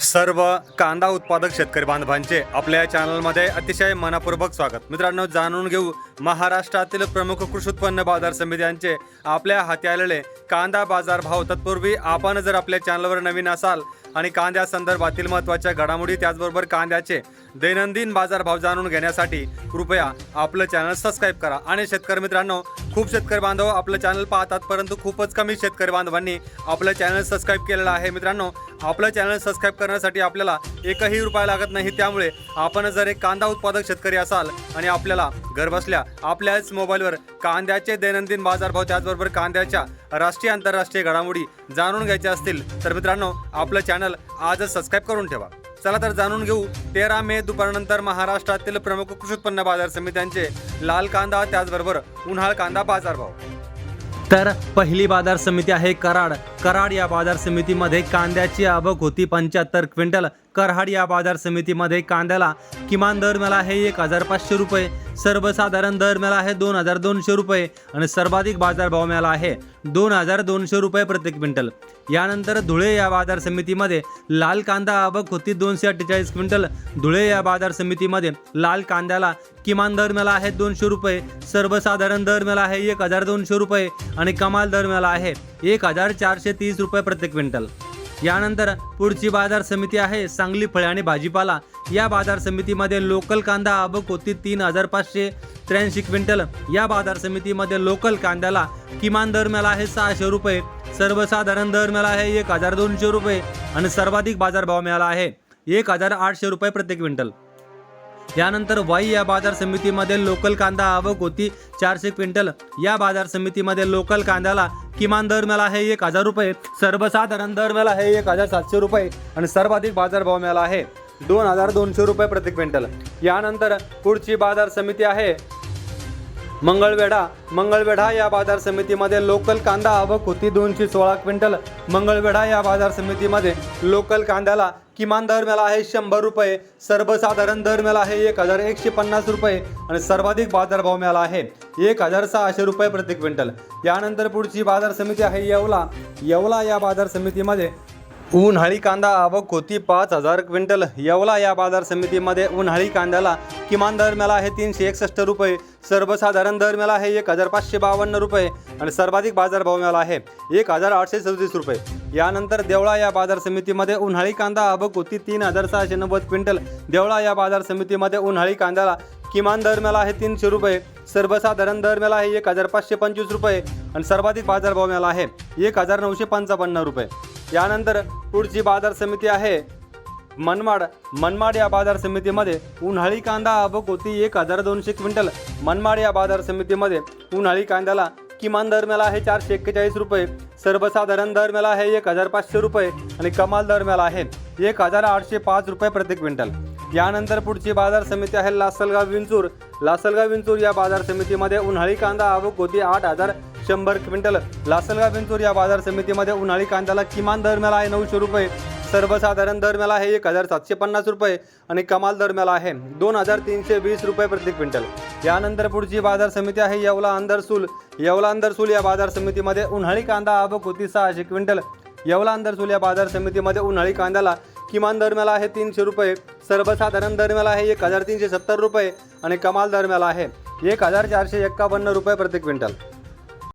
सर्व कांदा उत्पादक शेतकरी बांधवांचे आपल्या चॅनलमध्ये अतिशय मनापूर्वक स्वागत. मित्रांनो जाणून घेऊ महाराष्ट्रातील प्रमुख कृषी उत्पन्न बाजार समित्यांचे आपल्या हाती आलेले कांदा बाजार भाव. तत्पूर्वी आपण जर आपल्या चॅनलवर नवीन असाल आणि कांद्या संदर्भातील महत्त्वाच्या घडामोडी त्याचबरोबर कांद्याचे दैनंदिन बाजारभाव जाणून घेण्यासाठी कृपया आपलं चॅनल सबस्क्राईब करा. आणि शेतकरी मित्रांनो खूप शेतकरी बांधव आपलं चॅनल पाहतात परंतु खूपच कमी शेतकरी बांधवांनी आपलं चॅनल सबस्क्राईब केलेलं आहे. मित्रांनो आपलं चॅनल सबस्क्राईब करण्यासाठी आपल्याला एकही रुपया लागत नाही. त्यामुळे आपण जर एक कांदा उत्पादक शेतकरी असाल आणि आपल्याला घरबसल्या आपल्याच मोबाईलवर कांद्याचे दैनंदिन बाजारभाव त्याचबरोबर कांद्याच्या राष्ट्रीय आंतरराष्ट्रीय घडामोडी जाणून घ्यायच्या असतील तर मित्रांनो आपलं चॅनल आजच सबस्क्राईब करून ठेवा. चला तर जाणून घेऊ तेरा मे दुपारनंतर महाराष्ट्रातील प्रमुख कृषी उत्पन्न बाजार समित्यांचे लाल कांदा त्याचबरोबर उन्हाळ कांदा बाजारभाव. तर पहिली बाजार समिती आहे कराड. कराड या बाजार समितीमध्ये कांद्याची आवक होती. पंच्याहत्तर क्विंटल. कराड या बाजार समितीमध्ये कांद्याला किमान दर मिळाला आहे एक हजार पाचशे रुपये. सर्वसाधारण दर मिळाला आहे दोन हजार दोनशे रुपये आणि सर्वाधिक बाजारभाव मिळाला आहे दोन हजार दोनशे रुपये प्रति क्विंटल. यानंतर धुळे या बाजार समितीमध्ये लाल कांदा आवक होती दोनशे अठ्ठेचाळीस क्विंटल. धुळे या बाजार समितीमध्ये लाल कांद्याला किमान दर मिळाला आहे दोनशे रुपये. सर्वसाधारण दर मिळाला आहे एक हजार दोनशे रुपये आणि कमाल दर मिळाला आहे एक हजार चारशे तीस रुपये प्रति क्विंटल. यानंतर पुढची बाजार समिती आहे सांगली फळे आणि भाजीपाला. या बाजार समितीमध्ये लोकल कांदा आवक होती तीन हजार पाचशे त्र्याऐंशी क्विंटल. या बाजार समितीमध्ये लोकल कांद्याला किमान दर मिळाला आहे सहाशे रुपये. सर्वसाधारण दर मिळाला आहे एक हजार दोनशे रुपये. आणि सर्वाधिक बाजारभाव मिळाला आहे एक हजार आठशे रुपये प्रति क्विंटल. यानंतर वाई या बाजार समितीमध्ये लोकल कांदा आवक होती. चारशे क्विंटल. या बाजार समितीमध्ये लोकल कांद्याला किमान दर मिळाला आहे एक हजार रुपये. सर्वसाधारण दर मिळाला आहे एक हजार सातशे रुपये आणि सर्वाधिक बाजारभाव मिळाला आहे दोन हजार दोनशे रुपये प्रति क्विंटल. यानंतर पुढची बाजार समिती आहे. मंगळवेढा. मंगळवेढा या बाजार समितीमध्ये लोकल कांदा आवक होती. दोनशे सोळा क्विंटल. मंगळवेढा या बाजार समितीमध्ये लोकल कांद्याला किमान दर मिळाला आहे शंभर रुपये. सर्वसाधारण दर मिळाला आहे एक हजार एकशे पन्नास रुपये आणि सर्वाधिक बाजारभाव मिळाला आहे एक हजार सहाशे रुपये प्रति क्विंटल. यानंतर पुढची बाजार समिती आहे येवला. येवला या बाजार समितीमध्ये उन्हाळी कांदा आवक होती पाच हजार क्विंटल. येवला या बाजार समितीमध्ये उन्हाळी कांद्याला किमान दर मिळाला आहे तीनशे एकसष्ट रुपये सर्वसाधारण दर मिळाला आहे एक हजार पाचशे बावन्न रुपये आणि सर्वाधिक बाजारभाव मिळाला आहे एक हजार आठशे सदतीस रुपये. यानंतर देवळा या बाजार समितीमध्ये उन्हाळी कांदा आवक होती तीन हजार सहाशे नव्वद क्विंटल. देवळा या बाजार समितीमध्ये उन्हाळी कांद्याला किमान दर मिळाला आहे तीनशे रुपये सर्वसाधारण दर मिळाला आहे एक हजार पाचशे पंचवीस रुपये आणि सर्वाधिक बाजारभाव मिळाला आहे एक हजार नऊशे पंचावन्न रुपये. यानंतर पुढची बाजार समिती आहे मनमाड मनमाड या बाजार समितीमध्ये उन्हाळी कांदा आवक होती एक हजार दोनशे क्विंटल. मनमाड या बाजार समितीमध्ये उन्हाळी कांद्याला किमान दर मिळाला आहे चारशे एक्केचाळीस रुपये. सर्वसाधारण दर मिळाला आहे एक हजार पाचशे रुपये आणि कमाल दर मिळाला आहे एक हजार आठशे पाच रुपये प्रति क्विंटल. यानंतर पुढची बाजार समिती आहे लासलगाव विंचूर. लासलगाव विंचूर या बाजार समितीमध्ये उन्हाळी कांदा आवक होती आठ हजार शंभर क्विंटल. लासलगाव विंचूर या बाजार समितीमध्ये उन्हाळी कांद्याला किमान दर मिळाला आहे नऊशे रुपये. सर्वसाधारण दर आहे एक हजार सातशे पन्नास रुपये आणि कमाल दर आहे दोन हजार तीनशे वीस रुपये प्रति क्विंटल. यानंतर पुढची बाजार समिती आहे येवला अंदरसूल येवला अंदरसूल या बाजार समितीमध्ये उन्हाळी कांदा आवक होती सहाशे क्विंटल. येवला अंदरसूल या बाजार समितीमध्ये उन्हाळी कांद्याला किमान दर आहे तीनशे रुपये. सर्वसाधारण दर आहे एक हजार तीनशे सत्तर रुपये आणि कमाल दर आहे एक हजार चारशे एक्कावन्न रुपये प्रति क्विंटल.